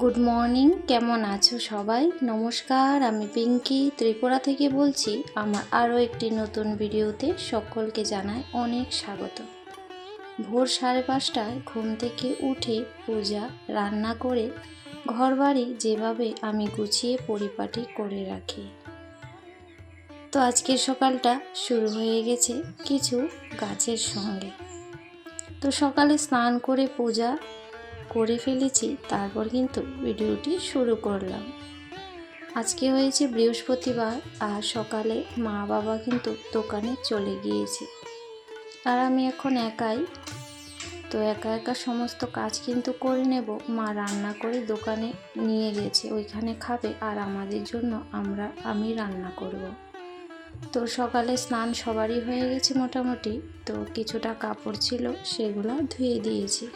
Good morning কেমন আছো সবাই? নমস্কার, আমি পিঙ্কি। ত্রিপুরা থেকে বলছি, আমার আরও একটি নতুন ভিডিওতে সকলকে জানাই অনেক স্বাগত। ভোর সাড়ে পাঁচটায় ঘুম থেকে উঠে পূজা রান্না করে ঘরবাড়ি যেভাবে আমি গুছিয়ে পরিপাটি করে রাখি। তো আজকের সকালটা শুরু হয়ে গেছে কিছু গাছের সঙ্গে। তো সকালে স্নান করে পূজা করে ফেলেছি, তারপর কিন্তু ভিডিওটি শুরু করলাম। আজকে হয়েছে বৃহস্পতিবার আর সকালে মা বাবা কিন্তু দোকানে চলে গিয়েছে। আর আমি এখন একাই। তো একা একা সমস্ত কাজ কিন্তু করে নেব। মা রান্না করে দোকানে নিয়ে গেছে, ওইখানে খাবে আর আমাদের জন্য আমরা, আমি রান্না করব। তো সকালে স্নান সবারই হয়ে গেছে মোটামুটি। তো কিছুটা কাপড় ছিল, সেগুলো ধুয়ে দিয়েছি।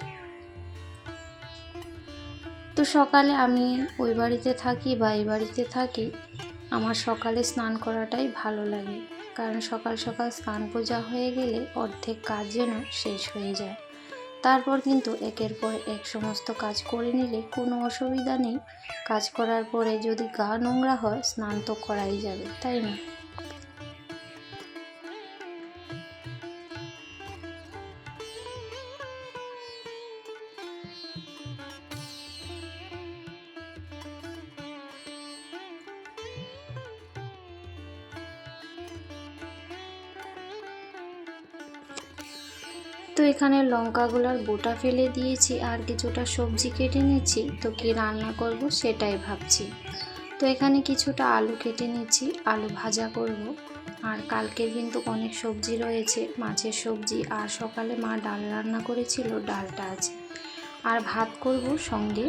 তো সকালে আমি ওই বাড়িতে থাকি বা এই বাড়িতে থাকি, আমার সকালে স্নান করাটাই ভালো লাগে। কারণ সকাল সকাল স্নান পূজা হয়ে গেলে অর্ধেক কাজ যেন শেষ হয়ে যায়। তারপর কিন্তু একের পর এক সমস্ত কাজ করে নিলে কোনো অসুবিধা নেই। কাজ করার পরে যদি গা নোংরা হয়, স্নান তো করাই যাবে, তাই না? তো এখানে লঙ্কাগুলোর বোটা ফেলে দিয়েছি আর কিছুটা সবজি কেটে নিয়েছি তো কি রান্না করব সেটাই ভাবছি। তো এখানে কিছুটা আলু কেটে নিয়েছি আলু ভাজা করব। আর কালকের কিন্তু অনেক সবজি রয়েছে, মাছের সবজি আর সকালে মা ডাল রান্না করেছিল, ডালটা আছে। আর ভাত করব সঙ্গে।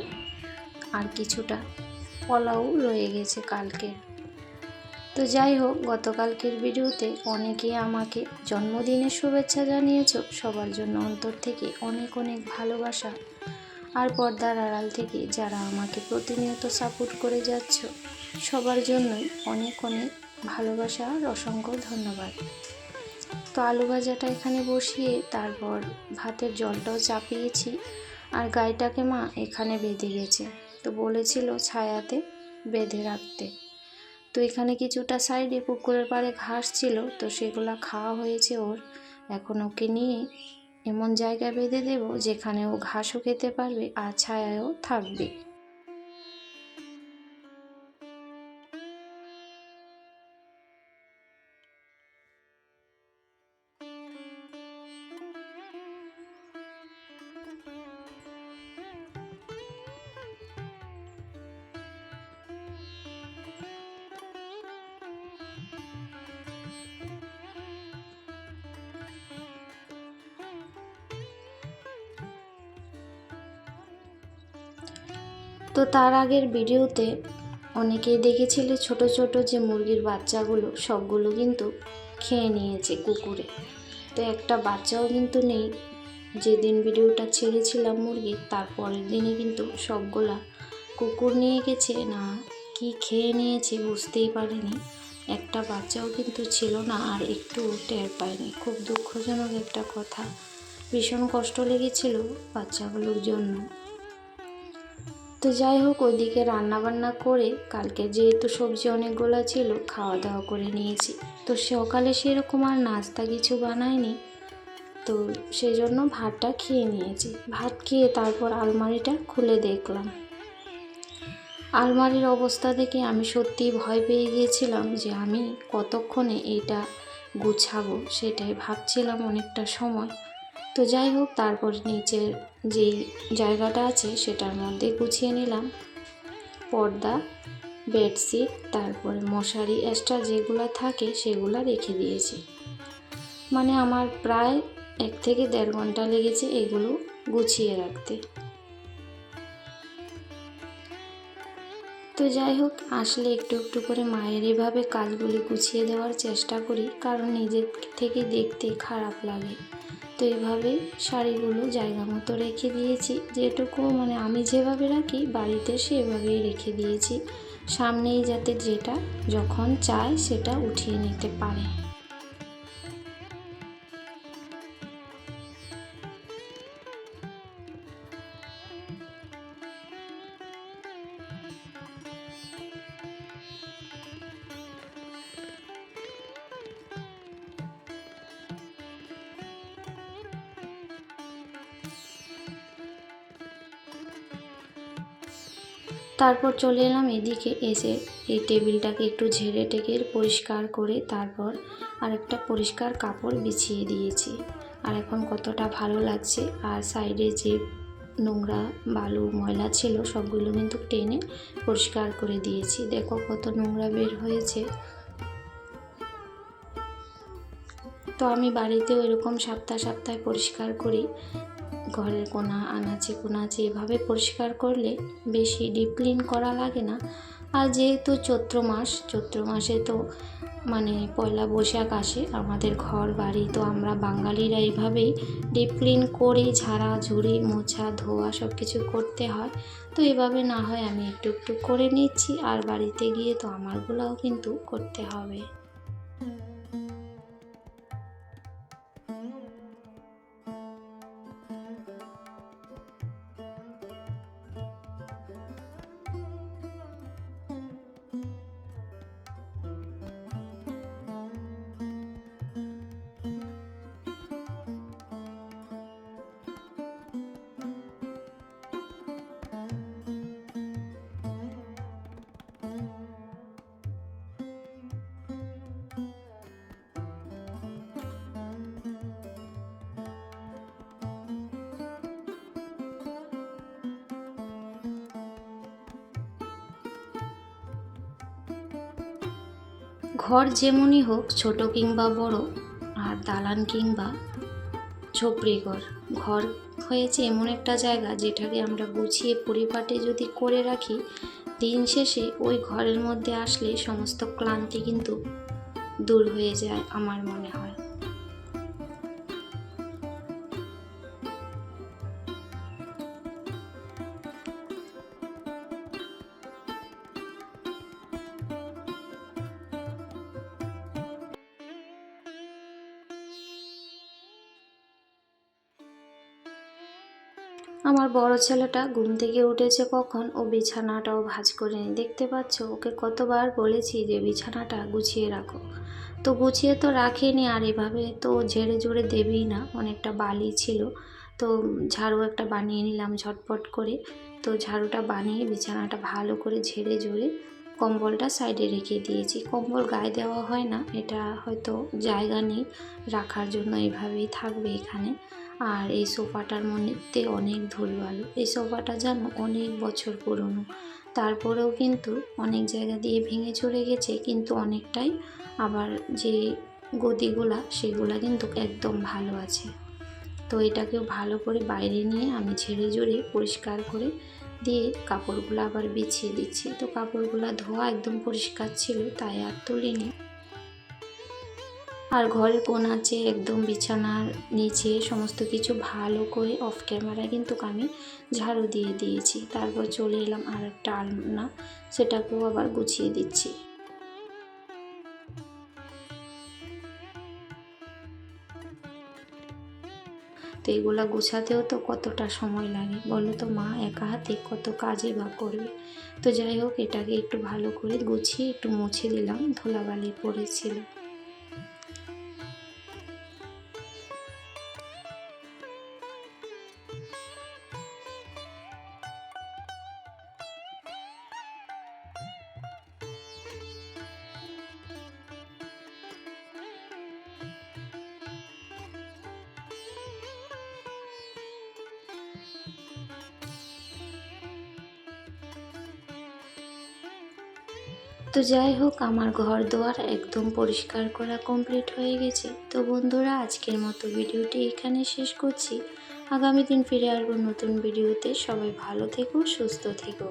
আর কিছুটা পোলাও রয়ে গেছে কালকের। তো যাই হোক, গতকালকের ভিডিওতে অনেকেই আমাকে জন্মদিনের শুভেচ্ছা জানিয়েছ। সবার জন্য অন্তর থেকে অনেক অনেক ভালোবাসা। আর পর্দার আড়াল থেকে যারা আমাকে প্রতিনিয়ত সাপোর্ট করে যাচ্ছ, সবার জন্যই অনেক অনেক ভালোবাসা আর অসংখ্য ধন্যবাদ। তো আলু ভাজাটা এখানে বসিয়ে তারপর ভাতের জলটাও চাপিয়েছি আর গাইটাকে মা এখানে বেঁধে গেছে। তো বলেছিল ছায়াতে বেঁধে রাখতে। তো এখানে কিছুটা সাইডে পুকুরের পাড়ে ঘাস ছিল, তো সেগুলো খাওয়া হয়েছে ওর। এখন ওকে নিয়ে এমন জায়গা বেঁধে দেব যেখানে ও ঘাসও খেতে পারবে আর ছায়াও থাকবে। তো তার আগের ভিডিওতে অনেকেই দেখেছিলে ছোট ছোট যে মুরগির বাচ্চাগুলো, সবগুলো কিন্তু খেয়ে নিয়েছে কুকুরে। তো একটা বাচ্চাও কিন্তু নেই। যেদিন ভিডিওটা ছেড়েছিলাম মুরগির তারপরের দিনে কিন্তু সবগুলা কুকুর নিয়ে গেছে। না, কি খেয়ে নিয়েছে বুঝতেই পারিনি। একটা বাচ্চাও কিন্তু ছিল না আর একটু টের পায়নি খুব দুঃখজনক একটা কথা। ভীষণ কষ্ট লেগেছিল বাচ্চাগুলোর জন্য। তো যাই হোক, ওইদিকে রান্নাবান্না করে কালকে যেহেতু সবজি অনেকগুলো ছিল খাওয়া দাওয়া করে নিয়েছি। তো সকালে সেরকম আর নাস্তা কিছু বানায়নি তো সেই জন্য ভাতটা খেয়ে নিয়েছি। ভাত খেয়ে তারপর আলমারিটা খুলে দেখলাম। আলমারির অবস্থা দেখে আমি সত্যি ভয় পেয়ে গিয়েছিলাম যে আমি কতক্ষণে এটা গুছাবো, সেটাই ভাবছিলাম অনেকটা সময়। তো যাই হোক, তারপর নিচের যে জায়গাটা আছে সেটার মধ্যে গুছিয়ে নিলাম। পর্দা, বেডশিট, তারপরে মশারি এক্সট্রা যেগুলো থাকে সেগুলো রেখে দিয়েছি। মানে আমার প্রায় এক থেকে দেড় ঘণ্টা লেগেছে এগুলো গুছিয়ে রাখতে। তো যাই হোক, আসলে একটু একটু করে মায়ের এভাবে কাজগুলি গুছিয়ে দেওয়ার চেষ্টা করি, কারণ নিজের থেকে দেখতে খারাপ লাগে। তো এভাবে শাড়িগুলো জায়গা মতো রেখে দিয়েছি, যেটুকু মানে আমি যেভাবে রাখি, বাড়িতে সেভাবেই রেখে দিয়েছি। সামনেই যাতে যেটা যখন চায় সেটা উঠিয়ে নিতে পারে। তারপর চলে এলাম এদিকে এসে এই টেবিলটাকে একটু ঝেড়ে টেকে পরিষ্কার করে তারপর আরেকটা পরিষ্কার কাপড় বিছিয়ে দিয়েছি। আর এখন কতটা ভালো লাগছে, আর সাইডে যে নোংরা বালু ময়লা ছিল সবগুলো কিন্তু টেনে পরিষ্কার করে দিয়েছি। দেখো কত নোংরা বের হয়েছে। তো আমি বাড়িতেও এরকম সপ্তাহ সপ্তাহে পরিষ্কার করি। ঘরের কোনা আনাচে কোনাচে এভাবে পরিষ্কার করলে বেশি ডিপ ক্লিন করা লাগে না। আর যেহেতু চৈত্র মাস, চৈত্র মাসে তো মানে পয়লা বৈশাখ আসে, আমাদের ঘর, বাড়ি তো আমরা বাঙালিরা এইভাবেই ডিপ ক্লিন করে, ঝাড়া, ঝুড়ি, মোছা, ধোয়া সব কিছু করতে হয়। তো এভাবে না হয় আমি একটু একটু করে নিচ্ছি, আর বাড়িতে গিয়ে তো আমারগুলোও কিন্তু করতে হবে। ঘর যেমনই হোক, ছোট কিংবা বড়, আর দালান কিংবা ঝোপড়ি ঘর। ঘর হয়েছে এমন একটা জায়গা যেটাকে আমরা গুছিয়ে পরিপাটি যদি করে রাখি, দিন শেষে ওই ঘরের মধ্যে আসলে সমস্ত ক্লান্তি কিন্তু দূর হয়ে যায় আমার মনে হয়। আমার বড় ছেলেটা ঘুম থেকে উঠেছে কখন? ও বিছানাটাও ভাঁজ করে নি। দেখতে পাচ্ছ, ওকে কতবার বলেছি যে বিছানাটা গুছিয়ে রাখো। তো গুছিয়ে তো রাখেনি আর এভাবে তো ঝেড়ে ঝুড়ে দেবেই না, অনেকটা বালি ছিল। তো ঝাড়ু একটা বানিয়ে নিলাম ঝটপট করে। তো ঝাড়ুটা বানিয়ে বিছানাটা ভালো করে ঝেড়ে ঝুড়ে কম্বলটা সাইডে রেখে দিয়েছি। কম্বল গায়ে দেওয়া হয় না, এটা হয়তো জায়গা নেই, রাখার জন্য এভাবেই থাকবে এখানে। আর এই সোফাটার মধ্যে অনেক ধুলবালু এই সোফাটা যেন অনেক বছর পুরনো। তারপরেও কিন্তু অনেক জায়গা দিয়ে ভেঙে চড়ে গেছে, কিন্তু অনেকটাই আবার যে গদিগুলা, সেগুলা কিন্তু একদম ভালো আছে। তো এটাকেও ভালো করে বাইরে নিয়ে আমি ঝেড়ে ঝুড়ে পরিষ্কার করে দিয়ে কাপড়গুলো আবার বিছিয়ে দিচ্ছি। তো কাপড়গুলো ধোয়া একদম পরিষ্কার ছিল, তাই আর তুলিনি। আর ঘরে কোনাচে একদম বিছানার নিচে সমস্ত কিছু ভালো করে অফ ক্যামেরা কিন্তু আমি ঝাড়ু দিয়ে দিয়েছি। তারপর চলে এলাম আর একটা আলনা সেটাকেও আবার গুছিয়ে দিচ্ছি। তো এগুলা গুছাতেও তো কতটা সময় লাগে, বলো তো মা, একা হাতে কত কাজে বা করবে? তো যাই হোক, এটাকে একটু ভালো করে গুছিয়ে একটু মুছে দিলাম, ধুলাবালি পড়েছিল। তো যাই হোক, আমার ঘর দোয়ার একদম পরিষ্কার করা কমপ্লিট হয়ে গেছে। তো বন্ধুরা, আজকের মতো ভিডিওটি এখানে শেষ করছি। আগামী দিন ফিরে আসব নতুন ভিডিওতে। সবাই ভালো থেকো, সুস্থ থেকো।